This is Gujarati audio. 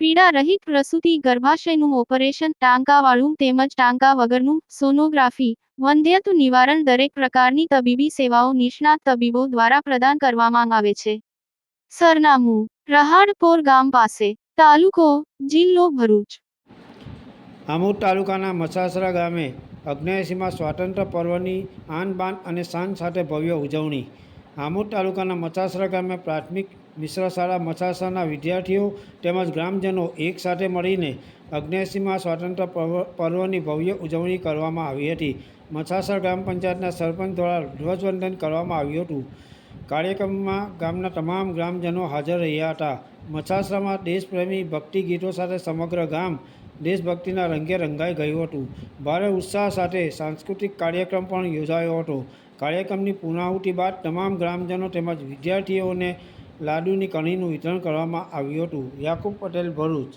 પીડા રહિત પ્રસૂતિ ગર્ભાશયનું ઓપરેશન ટાંકાવાળું તેમજ ટાંકા વગરનું સોનોગ્રાફી વંધ્યત્વ નિવારણ દરેક પ્રકારની તબીબી સેવાઓ નિષ્ણાત તબીબો દ્વારા પ્રદાન કરવામાં આવે છે. સરનામું, રહાડપોર ગામ પાસે, તાલુકો, જિલ્લો ભરૂચ. આમોદ તાલુકાના મસાસરા ગામે અગ્નેસીમાં સ્વાતંત્ર્ય પર્વની આન બાન અને શાન સાથે ભવ્ય ઉજવણી. આમોદ તાલુકાના મચાસરા ગામે પ્રાથમિક મિશ્ર શાળા મસાસાના વિદ્યાર્થીઓ તેમજ ગ્રામજનો એક સાથે મળીને અગ્નેશીમાં સ્વાતંત્ર્ય પર્વ, પર્વની ભવ્ય ઉજવણી કરવામાં આવી હતી. મસાસર ગ્રામ પંચાયતના સરપંચ દ્વારા ધ્વજવંદન કરવામાં આવ્યું હતું. કાર્યક્રમમાં ગામના તમામ ગ્રામજનો હાજર રહ્યા હતા. મસાસરામાં દેશપ્રેમી ભક્તિ ગીતો સાથે સમગ્ર ગામ દેશભક્તિના રંગે રંગાઈ ગયું હતું. ભારે ઉત્સાહ સાથે સાંસ્કૃતિક કાર્યક્રમ પણ યોજાયો હતો. કાર્યક્રમની પૂર્ણાહુતિ બાદ તમામ ગ્રામજનો તેમજ વિદ્યાર્થીઓને લાડુની કણીનું વિતરણ કરવામાં આવ્યું હતું. યાકુબ પટેલ ભરૂચ